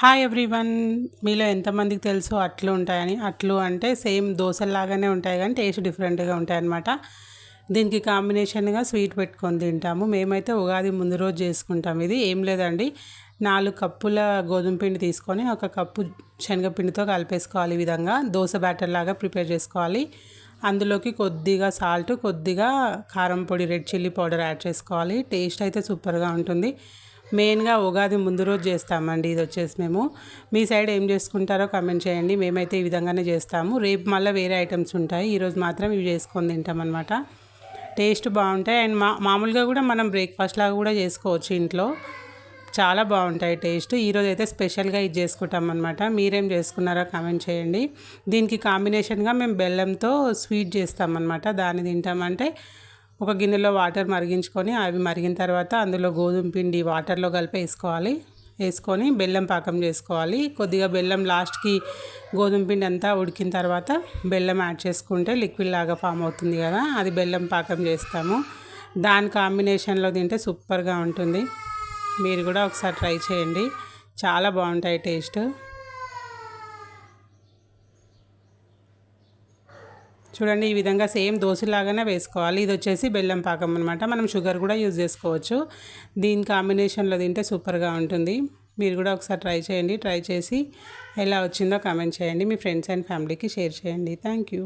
Hi everyone మీలో ఎంతమందికి తెలుసు అట్లు ఉంటాయని? అట్లు అంటే సేమ్ దోశలాగానే ఉంటాయి కానీ టేస్ట్ డిఫరెంట్గా ఉంటాయి అన్నమాట దీనికి కాంబినేషన్గా స్వీట్ పెట్టుకొని తింటాము. మేమైతే ఉగాది ముందు రోజు చేసుకుంటాం. ఇది ఏం లేదండి. నాలుగు కప్పుల గోధుమ పిండి తీసుకొని ఒక కప్పు శనగపిండితో కలిపేసుకోవాలి ఈ విధంగా. దోశ బ్యాటర్ లాగా ప్రిపేర్ చేసుకోవాలి. అందులోకి కొద్దిగా సాల్ట్ కొద్దిగా కారం పొడి రెడ్ చిల్లీ పౌడర్ యాడ్ చేసుకోవాలి. టేస్ట్ అయితే సూపర్గా ఉంటుంది. మెయిన్గా ఉగాది ముందు రోజు చేస్తామండి. ఇది వచ్చేసి మేము. మీ సైడ్ ఏం చేసుకుంటారో కమెంట్ చేయండి. మేమైతే ఈ విధంగానే చేస్తాము. రేపు మళ్ళీ వేరే ఐటమ్స్ ఉంటాయి. ఈరోజు మాత్రం ఇవి చేసుకొని తింటాం అనమాట టేస్ట్ బాగుంటాయి. అండ్ మా మామూలుగా కూడా మనం బ్రేక్ఫాస్ట్ లాగా కూడా చేసుకోవచ్చు ఇంట్లో. చాలా బాగుంటాయి టేస్ట్. ఈరోజు అయితే స్పెషల్గా ఇది చేసుకుంటాం అనమాట మీరేం చేసుకున్నారో కామెంట్ చేయండి. దీనికి కాంబినేషన్గా మేము బెల్లంతో స్వీట్ చేస్తామన్నమాట. దాన్ని తింటామంటే ఒక గిన్నెలో వాటర్ మరిగించుకొని అవి మరిగిన తర్వాత అందులో గోధుమ పిండి వాటర్లో కలిపి వేసుకోవాలి. వేసుకొని బెల్లం పాకం చేసుకోవాలి. కొద్దిగా బెల్లం లాస్ట్కి గోధుమ పిండి అంతా ఉడికిన తర్వాత బెల్లం యాడ్ చేసుకుంటే లిక్విడ్ లాగా ఫామ్ అవుతుంది కదా అది బెల్లం పాకం చేస్తాము. దాని కాంబినేషన్లో తింటే సూపర్గా ఉంటుంది. మీరు కూడా ఒకసారి ట్రై చేయండి. చాలా బాగుంటాయి టేస్ట్. చూడండి ఈ విధంగా సేమ్ దోశలాగానే వేసుకోవాలి. ఇది వచ్చేసి బెల్లం పాకం అనమాట మనం షుగర్ కూడా యూజ్ చేసుకోవచ్చు. దీని కాంబినేషన్లో తింటే సూపర్గా ఉంటుంది. మీరు కూడా ఒకసారి ట్రై చేయండి. ట్రై చేసి ఎలా వచ్చిందో కామెంట్ చేయండి. మీ ఫ్రెండ్స్ అండ్ ఫ్యామిలీకి షేర్ చేయండి. Thank you.